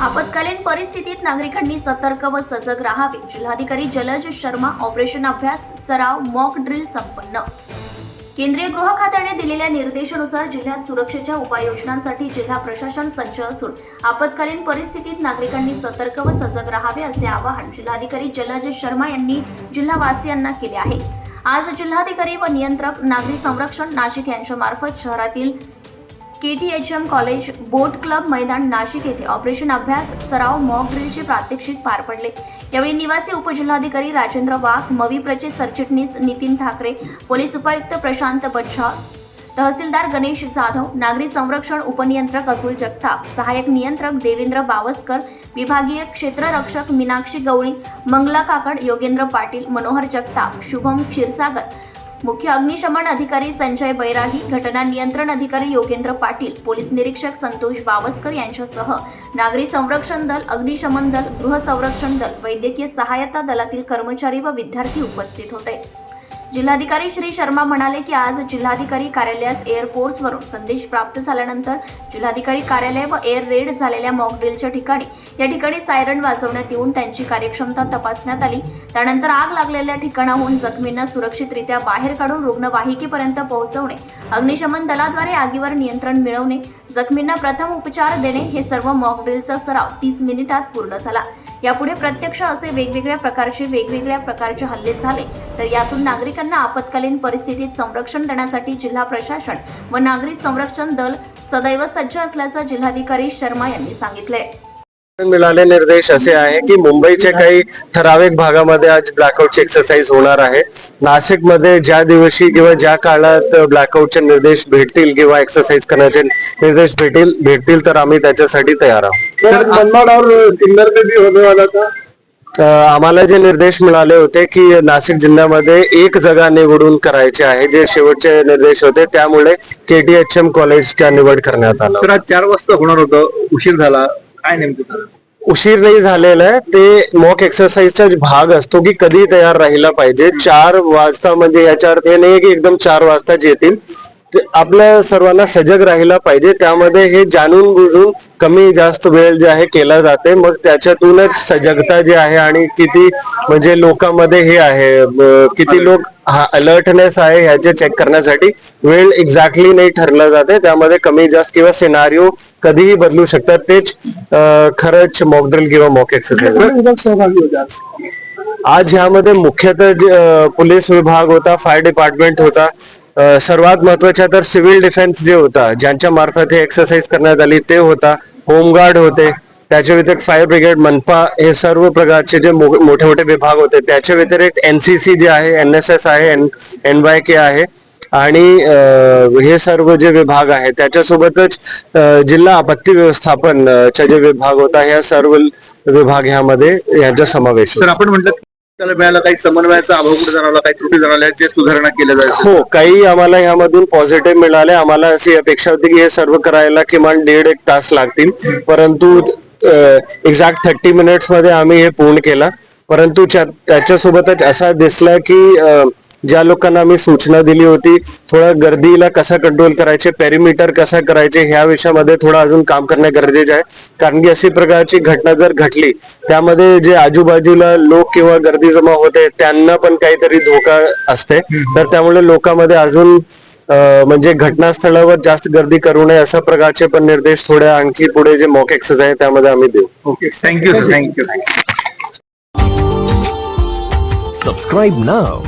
आपत्कालीन परिस्थितीत नागरिकांनी सतर्क व सजग राहावे. जिल्हाधिकारी जलज शर्मा ऑपरेशन अभ्यास सराव मॉक ड्रिल संपन्न. केंद्रीय गृह खात्याने दिलेल्या निर्देशानुसार जिल्ह्यात सुरक्षेच्या उपाययोजनांसाठी जिल्हा प्रशासन सज्ज असून आपत्कालीन परिस्थितीत नागरिकांनी सतर्क व सजग राहावे असे आवाहन जिल्हाधिकारी जलज शर्मा यांनी जिल्हावासियांना केले आहे. आज जिल्हाधिकारी व नियंत्रक नागरी संरक्षण नाशिक यांच्या मार्फत शहरातील केटीएचएम कॉलेज बोट क्लब मैदान नाशिक येथे ऑपरेशन अभ्यास सराव मॉक ड्रिलचे प्रात्यक्षिक पार पडले. यावेळी निवासी उपजिल्हाधिकारी राजेंद्र वाघ मविप्रचे सरचिटणीस नितीन ठाकरे पोलीस उपायुक्त प्रशांत बच्छा तहसीलदार गणेश जाधव नागरी संरक्षण उपनियंत्रक अतुल जगताप सहाय्यक नियंत्रक देवेंद्र बावस्कर विभागीय क्षेत्ररक्षक मीनाक्षी गवळी मंगला काकड योगेंद्र पाटील मनोहर जगताप शुभम क्षीरसागर मुख्य अग्निशमन अधिकारी संजय बैरागी घटना नियंत्रण अधिकारी योगेंद्र पाटील पोलीस निरीक्षक संतोष बावस्कर यांच्यासह नागरी संरक्षण दल अग्निशमन दल गृह संरक्षण दल वैद्यकीय सहायता दलातील कर्मचारी व विद्यार्थी उपस्थित होते. जिल्हाधिकारी श्री शर्मा म्हणाले की आज जिल्हाधिकारी कार्यालयात एअरफोर्सवरून संदेश प्राप्त झाल्यानंतर जिल्हाधिकारी कार्यालय व एअर रेड झालेल्या मॉकड्रिलच्या ठिकाणी या ठिकाणी सायरन वाजवण्यात येऊन त्यांची कार्यक्षमता तपासण्यात आली. त्यानंतर आग लागलेल्या ठिकाणाहून जखमींना सुरक्षितरित्या बाहेर काढून रुग्णवाहिकेपर्यंत पोहोचवणे अग्निशमन दलाद्वारे आगीवर नियंत्रण मिळवणे जखमींना प्रथम उपचार देणे हे सर्व मॉकड्रिलचा सराव तीस मिनिटात पूर्ण झाला. यापुढे प्रत्यक्ष असे वेगवेगळ्या प्रकारचे वेगवेगळ्या प्रकारचे हल्ले झाले. तर यातून नागरिकांना आपत्कालीन परिस्थितीत संरक्षण देण्यासाठी जिल्हा प्रशासन व नागरी संरक्षण दल सदैव सज्ज असल्याचं जिल्हाधिकारी शर्मा यांनी सांगितले मिळाले निर्देश असे आहे की मुंबईच्या काही ठराविक भागामध्ये आज ब्लॅकआउटची एक्सरसाइज होणार आहे. नाशिकमध्ये ज्या दिवशी किंवा ज्या काळात ब्लॅकआउटचे निर्देश भेटतील किंवा एक्सरसाइज करण्याचे निर्देश भेटतील भेटतील तर आम्ही त्याच्यासाठी तयार आहोत. आम्हाला जे निर्देश मिळाले होते की नाशिक जिल्ह्यामध्ये एक जागा निवडून करायचे आहे जे शेवटचे निर्देश होते त्यामुळे केटीएचएम कॉलेजच्या निवड करण्यात आलं. चार वाजता होणार होतं उशीर झाला. काय नेमकं उशीर नाही झालेला आहे. ते मॉक एक्सरसाइजचा भाग असतो की कधी तयार राहिला पाहिजे. चार वाजता म्हणजे याच्या अर्थ हे नाही की एकदम चार वाजताच येतील आपल्या सर्वांना सजग राहिला पाहिजे. त्यामध्ये हे जाणून बुजून कमी जास्त वेळ जे आहे केला जाते. मग त्याच्यातूनच सजगता जी आहे आणि किती म्हणजे लोकांमध्ये हे आहे. किती लोक हा अलर्टनेस आहे ह्याचे चेक करण्यासाठी. वेळ एक्झॅक्टली नाही ठरलं जाते. त्यामध्ये कमी जास्त किंवा सिनारिओ कधीही बदलू शकतात. तेच खरंच मॉकड्रिल किंवा मॉक एक्सरसाइज सहभागी होते आज ह्यामध्ये मुख्यतः जे, पोलीस विभाग होता फायर डिपार्टमेंट होता सर्वात महत्त्वाच्या तर सिव्हिल डिफेन्स जे होता ज्यांच्या मार्फत हे एक्सरसाइज करण्यात आली ते होता होमगार्ड होते त्याच्या व्यतिरिक्त फायर ब्रिगेड मनपा हे सर्व प्रकारचे जे मोठे मोठे विभाग होते त्याच्या व्यतिरिक्त एनसीसी जे आहे एन एस एस आहे एन एन वाय के आहे आणि हे सर्व जे विभाग आहे त्याच्यासोबतच जिल्हा आपत्ती व्यवस्थापन चे जे विभाग होता ह्या सर्व विभाग ह्यामध्ये यांचा समावेश तर आपण म्हटलं मिळाला काही समन्वयाचा अभाव कुठे जाणवला काही त्रुटी जाणवल्या जे सुधारणा केल्या जायचं हो काही आम्हाला यामधून पॉझिटिव्ह मिळाले. आम्हाला अशी अपेक्षा होती की हे सर्व करायला किमान दीड एक तास लागतील. परंतु एक्झॅक्ट थर्टी मिनिट्समध्ये आम्ही हे पूर्ण केलं. परंतु त्याच्यासोबतच असा दिसला की ज्या लोकांना आम्ही सूचना दिली होती थोडा गर्दीला कसा कंट्रोल करायचे पेरिमीटर कसा करायचे ह्या विषयामध्ये थोडं अजून काम करणे गरजेचे आहे. कारण की अशी प्रकारची घटना जर घडली त्यामध्ये जे आजूबाजूला लोक किंवा गर्दी जमा होते त्यांना पण काहीतरी धोका असते. तर त्यामुळे लोकांमध्ये अजून म्हणजे घटनास्थळावर जास्त गर्दी करू नये अशा प्रकारचे पण निर्देश थोडे आणखी पुढे जे मॉक एक्सरसाइज आहे त्यामध्ये आम्ही देऊ. Okay thank you sir thank you Subscribe now.